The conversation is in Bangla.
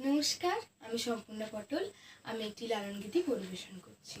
নমস্কার আমি সম্পূর্ণা পটল। আমি একটি লালন গীতি পরিবেশন করছি।